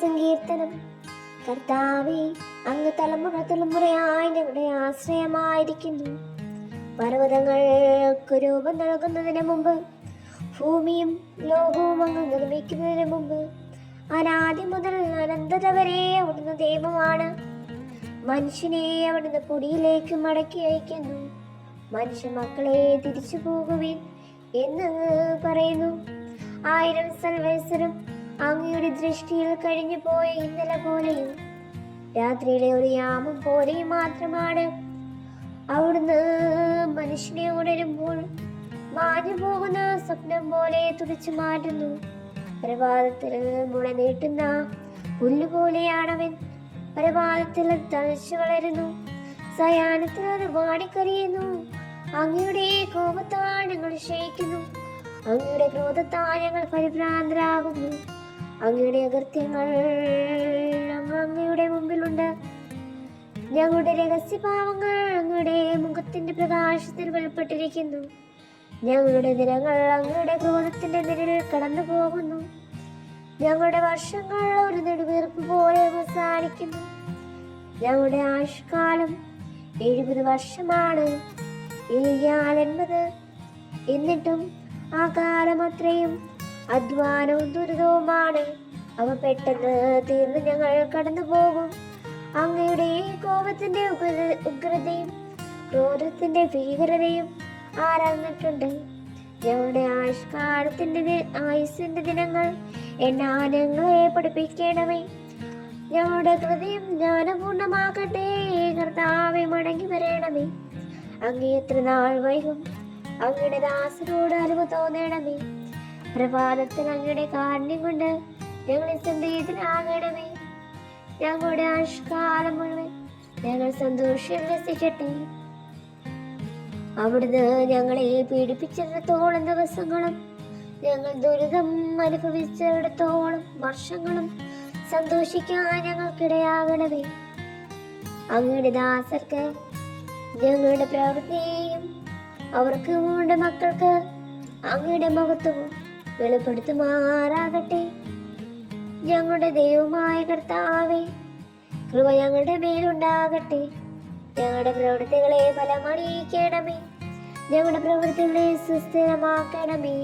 സങ്കീർത്തനം കർത്താവെ അങ്ങ് തലമുറ തലമുറയായി ഞങ്ങളുടെ ആശ്രയമായിരിക്കുന്നു. പർവതങ്ങൾക്ക് രൂപം നൽകുന്നതിന് മുമ്പ് ഭൂമിയും ലോകവും അങ്ങ് നിർമ്മിക്കുന്നതിന് മുമ്പ് അനാദി മുതൽ അനന്തത വരെ അവിടുന്ന് ദൈവമാണ് മനുഷ്യനെ അവിടുന്ന് പൊടിയിലേക്ക് മടക്കി അയക്കുന്നു. മനുഷ്യ മക്കളെ തിരിച്ചു പോകുവിൻ എന്ന് പറയുന്നു. ആയിരം സൽവത്സരം അങ്ങയുടെ ദൃഷ്ടിയിൽ കഴിഞ്ഞു പോയ ഇന്നലെ പോലെയും രാത്രിയിലെ ഒരു യാമം പോലെയും മാത്രമാണ്. അവിടുന്ന് മനുഷ്യനെ ഉണരുമ്പോൾ മാഞ്ഞു പോകുന്ന സ്വപ്നം പോലെ തുടിച്ചു മാറ്റുന്നു. പ്രഭാതത്തിൽ മുള നീട്ടുന്ന പുല്ലുപോലെയാണവൻ പ്രഭാതത്തിൽ തളിച്ചു വളരുന്നു. സയാനത്തിൽ അത് വാടിക്കരിയുന്നു. അങ്ങയുടെ കോപത്താൽ ഞങ്ങൾ ക്ഷയിക്കുന്നു. അങ്ങയുടെ ക്രോധത്താൽ ഞങ്ങൾ പരിഭ്രാന്തരാകുന്നു. അങ്ങയുടെ അകൃത്യങ്ങൾ അങ്ങ് അങ്ങയുടെ മുമ്പിലുണ്ട്. ഞങ്ങളുടെ രഹസ്യഭാവങ്ങൾ അങ്ങയുടെ മുഖത്തിന്റെ പ്രകാശത്തിൽ വെളിപ്പെട്ടിരിക്കുന്നു. ഞങ്ങളുടെ ദിനങ്ങൾ അങ്ങയുടെ ക്രോധത്തിന്റെ നിഴലിൽ കടന്നു പോകുന്നു ഞങ്ങളുടെ വർഷങ്ങൾ ഒരു നെടുവീർപ്പ് പോലെ അവസാനിക്കുന്നു. ഞങ്ങളുടെ ആയുഷ്കാലം എഴുപത് വർഷമാണ്. ഇയാൾ എൺപത്. എന്നിട്ടും ആ കാലം അത്രയും അധ്വാനവും ദുരിതവുമാണ് അവ പെട്ടെന്ന് തീർന്ന് ഞങ്ങൾ കടന്നു പോകും. അങ്ങയുടെ കോപത്തിന്റെ ഉഗ്ര- ഉഗ്രതയും ക്രോധത്തിന്റെ ഭീകരതയും ആരാഞ്ഞിട്ടുണ്ട്. ഞങ്ങളുടെ ആയുഷ്കാലത്തിന്റെ ആയുസിന്റെ ദിനങ്ങൾ എന്നാ ഞങ്ങളെ പഠിപ്പിക്കണമേ. ഞങ്ങളുടെ ഹൃദയം ജ്ഞാനപൂർണമാകട്ടെ കർത്താവെ മടങ്ങി വരണമേ. അങ്ങേ എത്ര നാൾ വൈകും അങ്ങയുടെ ദാസനോട് അറിവ് തോന്നണമേ. പ്രഭാതത്തിൽ അങ്ങയുടെ കാരുണ്യം കൊണ്ട് ഞങ്ങളെ സന്ദേശത്തിലാകണമേ ഞങ്ങളുടെ ആഷ്കാലം മുഴുവൻ ഞങ്ങൾ സന്തോഷം രസിക്കട്ടെ അവിടുന്ന് ഞങ്ങളെ പീഡിപ്പിച്ചിടത്തോളം ദിവസങ്ങളും ഞങ്ങൾ ദുരിതം അനുഭവിച്ചിടത്തോളം വർഷങ്ങളും സന്തോഷിക്കാൻ ഞങ്ങൾക്കിടയാകണമേ. അങ്ങയുടെ ദാസർക്ക് ഞങ്ങളുടെ പ്രവൃത്തിയെയും അവർക്ക് മക്കൾക്ക് അങ്ങയുടെ മഹത്വവും വെളിപ്പെടുത്തുമാറാകട്ടെ. ഞങ്ങളുടെ ദൈവമായ കർത്താവേ കൃപ ഞങ്ങളുടെ മേലുണ്ടാകട്ടെ. ഞങ്ങളുടെ പ്രവൃത്തികളെ ഫലമണിയിക്കണമേ ഞങ്ങളുടെ പ്രവൃത്തികളെ സുസ്ഥിരമാക്കണമേ.